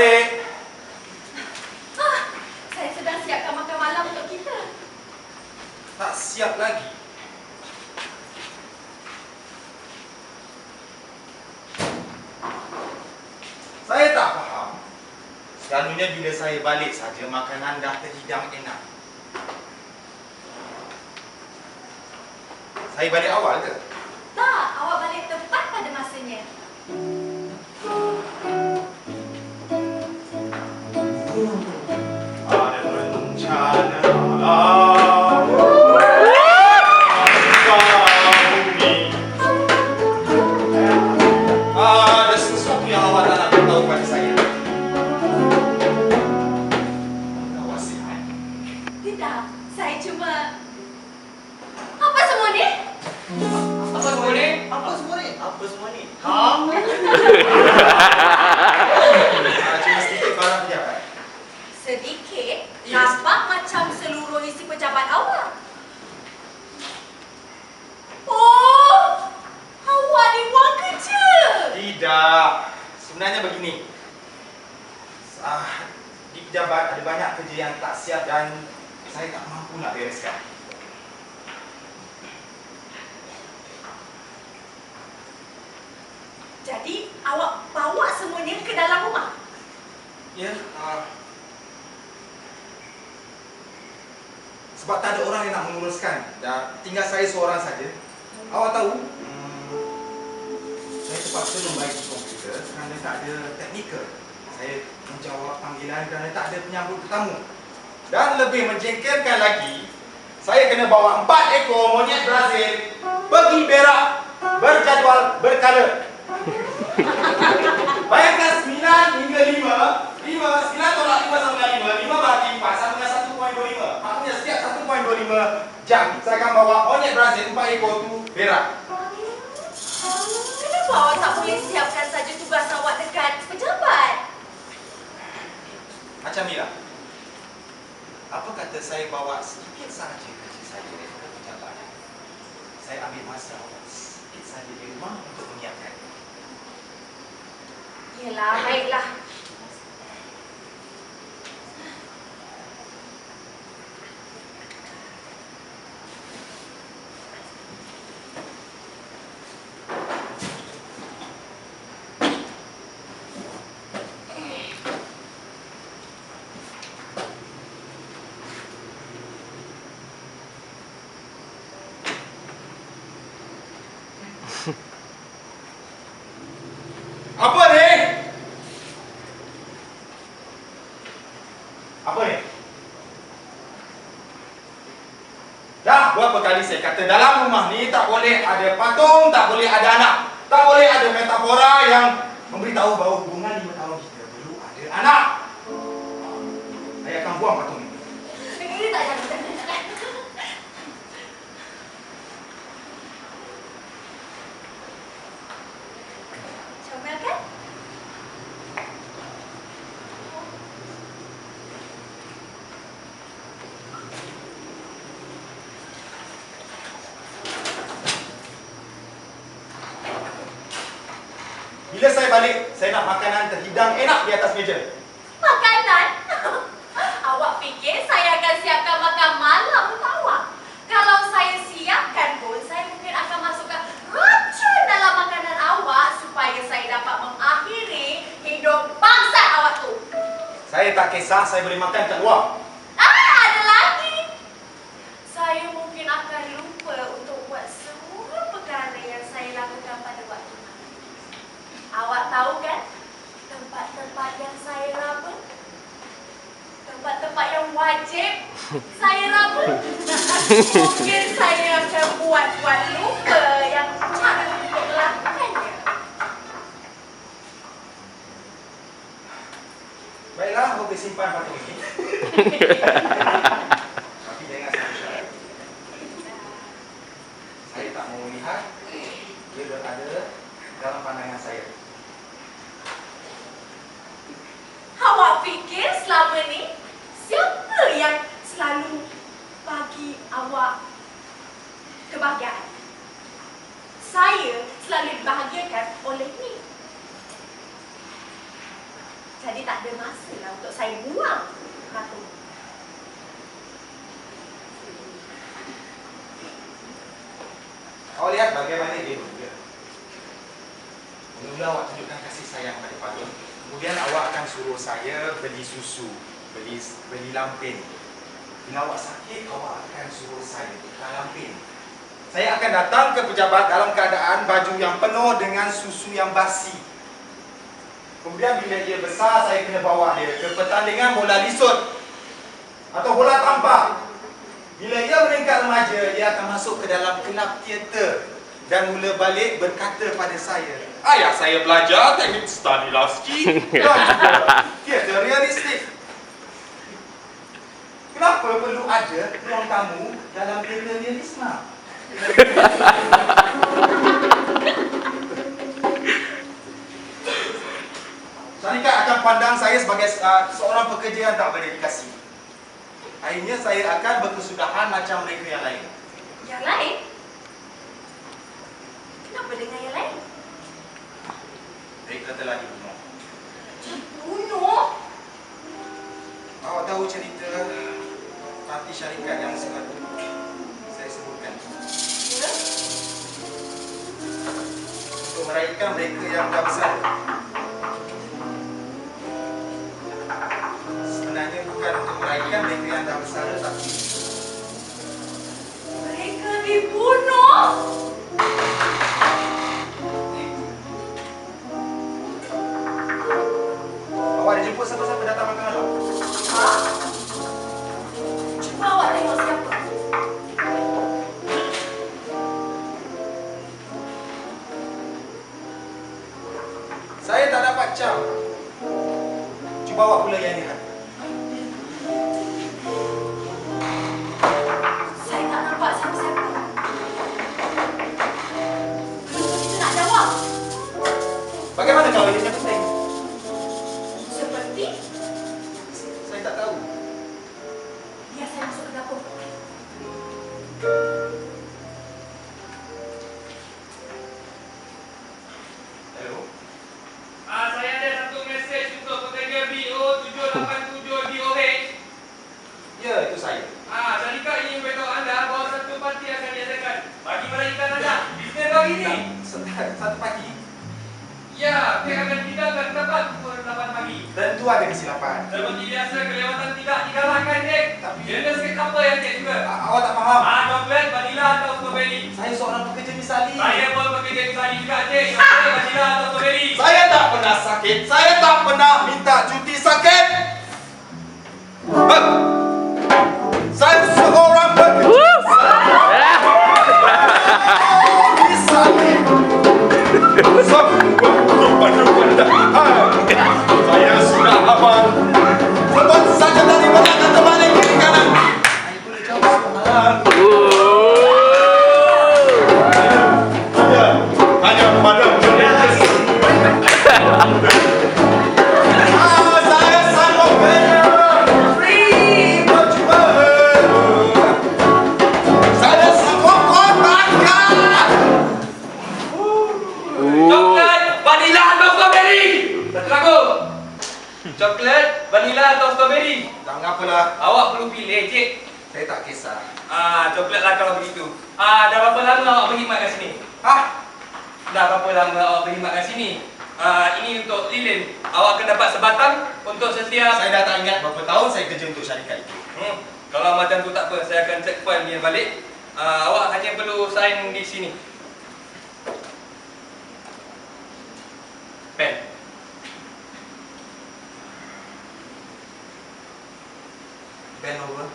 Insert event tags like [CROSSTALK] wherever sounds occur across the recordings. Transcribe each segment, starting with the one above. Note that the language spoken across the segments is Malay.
Balik. Ah, saya sedang siapkan makan malam untuk kita. Tak siap lagi. Saya tak faham. Selalunya bila saya balik saja makanan dah terhidang enak. Saya balik awal ke? Apa semua ni? Ha? Ah, Cuma sedikit barang pejabat Sedikit, Yes. nampak macam seluruh isi pejabat awak. Oh, awak di ruang kerja. Tidak Sebenarnya begini ah, Di pejabat ada banyak kerja yang tak siap dan Saya tak mampu nak bereskan Jadi, awak bawa semuanya ke dalam rumah? Ya ah. Sebab tak ada orang yang nak menguruskan. Dan tinggal saya seorang saja. Awak tahu? Hmm, Saya terpaksa membaiki komputer Kerana tak ada teknikal. Saya menjawab panggilan kerana tak ada penyambut tetamu. Dan lebih menjengkelkan lagi Saya kena bawa empat ekor monyet Brazil Pergi berak Berjadual berkala. [LAUGHS] Bayangkan 9 hingga 5 5, 9 tolak 5 sama dengan 5 5 berarti 4 sama dengan 1.25 Maksudnya setiap 1.25 jam. Saya akan bawa monyet Brazil 4 ekor tu berak Kenapa awak tak boleh siapkan saja tugas awak dekat pejabat? Macam ni lah. Apa kata saya bawa sedikit sahaja kerja saya daripada pejabat? Saya ambil masa sedikit saja di rumah untuk menyiapkan. Yelah, baiklah. Apa ni? Apa ni? Dah berapa kali saya kata dalam rumah ni tak boleh ada patung, tak boleh ada anak. Tak boleh ada metafora yang memberitahu bahawa hubungan lima tahun kita perlu ada anak. Saya akan buang patung ini. Ini tak jadi, tak jadi, tak jadi. Comel kan? Bila saya balik, saya nak makanan terhidang enak di atas meja. Makanan? [LAUGHS] awak fikir saya akan siapkan makan malam untuk awak? Kalau saya siapkan pun, saya mungkin akan masukkan racun dalam makanan awak supaya saya dapat mengakhiri hidup bangsat awak tu. Saya tak kisah, saya boleh makan kat luar. Wajib saya raba? mungkin saya akan buat-buat lupa yang cara untuk melakukannya. Baiklah, aku simpan patung ini. [LAUGHS] Lihat bagaimana dia bekerja. Mula-mula awak tunjukkan kasih sayang pada Fatin. Kemudian awak akan suruh saya beli susu, beli beli lampin. Bila awak sakit, awak akan suruh saya tukar lampin. Saya akan datang ke pejabat dalam keadaan baju yang penuh dengan susu yang basi. Kemudian bila dia besar, saya kena bawa dia ke pertandingan bola lisut atau bola tampar. Bila ia meningkat remaja, dia akan masuk ke dalam kelab teater dan mula balik berkata pada saya, Ayah saya belajar teknik Stanislavski [LAUGHS] dan juga teater realistik. Kenapa perlu ada ruang tamu dalam teater realisme? Syarikat akan pandang saya sebagai uh, seorang pekerja yang tak berdedikasi. Akhirnya saya akan berkesudahan macam mereka yang lain. Yang lain? Kenapa dengan yang lain? Mereka telah dibunuh. Dibunuh? Awak tahu cerita parti syarikat yang sangat saya sebutkan. Ya? Untuk meraihkan mereka yang dah besar. Dibunuh? Ada kesilapan. Seperti biasa, kelewatan tidak digalakkan, Dek. Tapi- Jenis kek apa yang Dek juga? A- awak tak faham. Ah, coklat, vanila atau strawberry? Saya seorang pekerja misali. Saya pun bekerja di sana juga, Dek. Coklat, vanila atau strawberry? Saya tak pernah sakit. Saya tak pernah minta cuti sakit. Coklat, vanila atau strawberry? Tak mengapalah, Awak perlu pilih, Cik. saya tak kisah. Ah, coklat lah kalau begitu. Ah, dah berapa lama awak berkhidmat kat sini? Ah, Dah berapa lama awak berkhidmat kat sini? Ah, ini untuk lilin. Awak akan dapat sebatang untuk setiap saya dah tak ingat berapa tahun saya kerja untuk syarikat itu. Hmm. Kalau macam tu tak apa, saya akan check file dia balik. Ah, awak hanya perlu sign di sini. Pen. Bend over,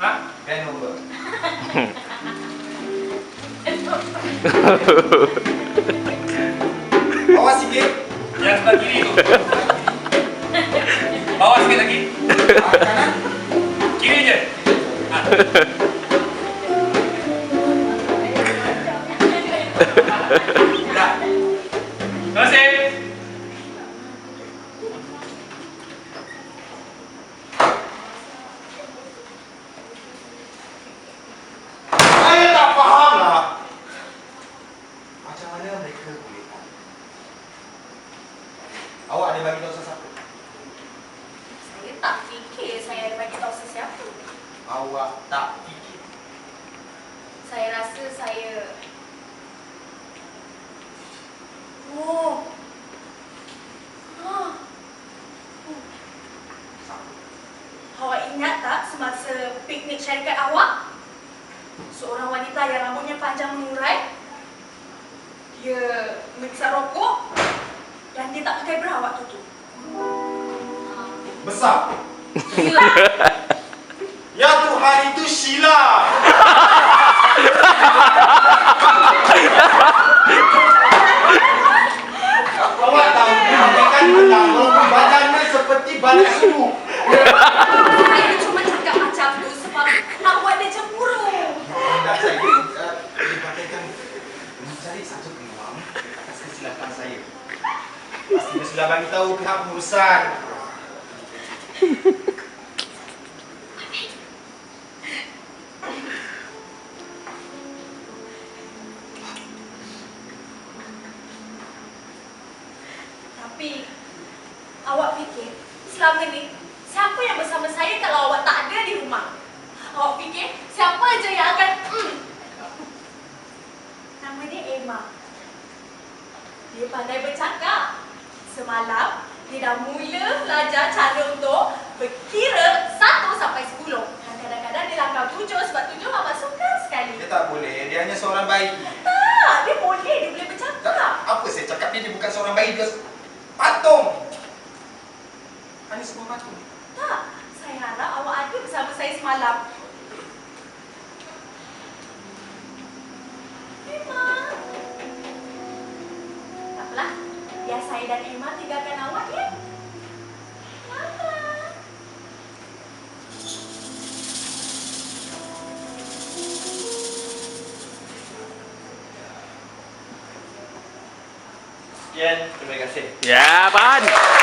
Ha? bend over. [LAUGHS] Awas sikit. Yang sebelah kiri tu. Bawah sikit lagi. Kanan. [LAUGHS] Kiri je. Ha. Piknik syarikat awak? Seorang wanita yang rambutnya panjang mengurai. Dia mengisap rokok dan dia tak pakai bra waktu tu. Besar. Ya Tuhan itu Sheila. Awak tahu dia kan menang walaupun badannya seperti balai sudu. Saya cuma cakap macam tu sebab awak dia cemburu. Dan saya uh, dipakaikan mencari satu peluang atas kesilapan saya. Pastinya sudah bagi tahu pihak pengurusan. Tapi awak fikir selama ni siapa yang bersama saya kalau awak tak ada di rumah? Awak fikir siapa je yang akan hmm. Nama dia Emma. Dia pandai bercakap. Semalam dia dah mula belajar cara untuk berkira 1 sampai 10. Dan kadang-kadang dia langkah 7 sebab 7 mama suka sekali. Dia tak boleh, dia hanya seorang bayi. Tak, dia boleh, dia boleh Tak, bercakap. apa saya cakap ni dia bukan seorang bayi, dia patung. Hanya sebuah patung. Tak, saya harap awak ada bersama saya semalam. Biar saya dan Emma tinggalkan awak ya. Mama. Sekian, terima kasih. Ya, Pan.